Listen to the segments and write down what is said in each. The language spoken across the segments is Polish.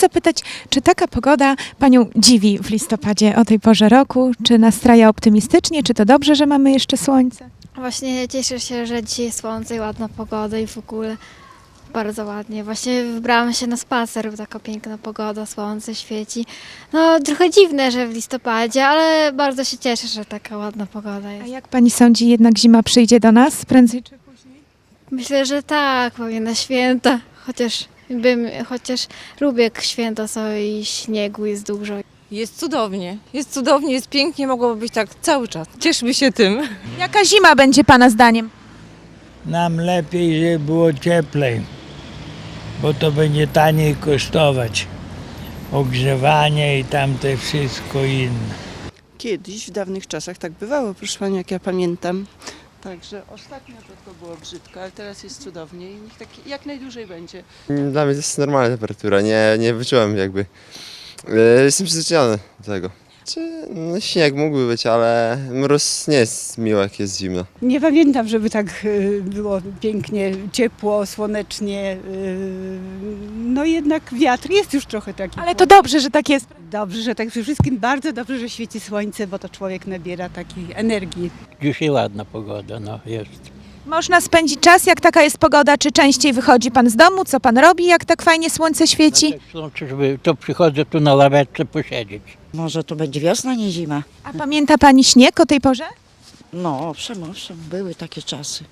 zapytać, czy taka pogoda Panią dziwi w listopadzie o tej porze roku? Czy nastraja optymistycznie? Czy to dobrze, że mamy jeszcze słońce? Właśnie cieszę się, że dzisiaj słońce i ładna pogoda i w ogóle bardzo ładnie. Właśnie wybrałam się na spacer, bo taka piękna pogoda, słońce świeci. No trochę dziwne, że w listopadzie, ale bardzo się cieszę, że taka ładna pogoda A jest. jak Pani sądzi, jednak zima przyjdzie do nas prędzej czy później? Myślę, że tak, powiem na święta, chociaż bym, chociaż lubię jak święta są i śniegu jest dużo. Jest cudownie, jest cudownie, jest pięknie, mogłoby być tak cały czas. Cieszmy się tym. Jaka zima będzie Pana zdaniem? Nam lepiej, żeby było cieplej, bo to będzie taniej kosztować. Ogrzewanie i tamte wszystko inne. Kiedyś, w dawnych czasach tak bywało, proszę Pani, jak ja pamiętam. Także ostatnio to, to było brzydko, ale teraz jest cudownie i niech tak jak najdłużej będzie. Dla mnie to jest normalna temperatura, nie, nie wyczułem jakby. E, Jestem przyzwyczajony do tego. Czy, no, śnieg mógłby być, ale mróz nie jest miły, jak jest zimno. Nie pamiętam, żeby tak y, było pięknie, ciepło, słonecznie. y, No jednak wiatr jest już trochę taki. Ale to dobrze, że tak jest. Dobrze, że tak przede wszystkim bardzo dobrze, że świeci słońce, bo to człowiek nabiera takiej energii. Dzisiaj ładna pogoda, no jest. Można spędzić czas, jak taka jest pogoda, czy częściej wychodzi Pan z domu? Co Pan robi, jak tak fajnie słońce świeci? Tak sądzę, żeby to przychodzę tu na laweczce posiedzieć. Może to będzie wiosna, nie zima. A pamięta Pani śnieg o tej porze? No, owszem, owszem, były takie czasy.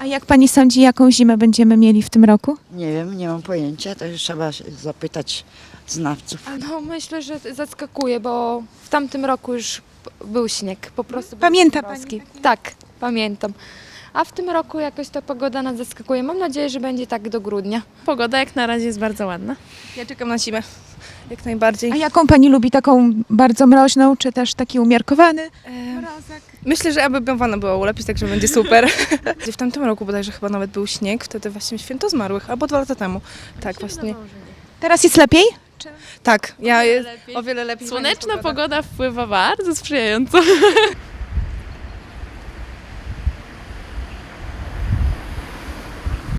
A jak Pani sądzi, jaką zimę będziemy mieli w tym roku? Nie wiem, nie mam pojęcia, to trzeba się zapytać znawców. No myślę, że zaskakuje, bo w tamtym roku już p- był śnieg, po prostu. był Pamięta mrozki. Tak, pamiętam. A w tym roku jakoś ta pogoda nas zaskakuje. Mam nadzieję, że będzie tak do grudnia. Pogoda jak na razie jest bardzo ładna. Ja czekam na zimę, jak najbardziej. A jaką Pani lubi? Taką bardzo mroźną, czy też taki umiarkowany? Myślę, że aby bałwana była ulepić, także będzie super. w tamtym roku bodajże chyba nawet był śnieg, wtedy właśnie święto zmarłych, albo dwa lata temu. Tak, właśnie. Teraz jest lepiej? Tak, ja jest o wiele lepiej. Słoneczna pogoda wpływa bardzo sprzyjająco.